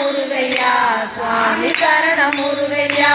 முருகையா சுவாமி சரணம் முருகையா.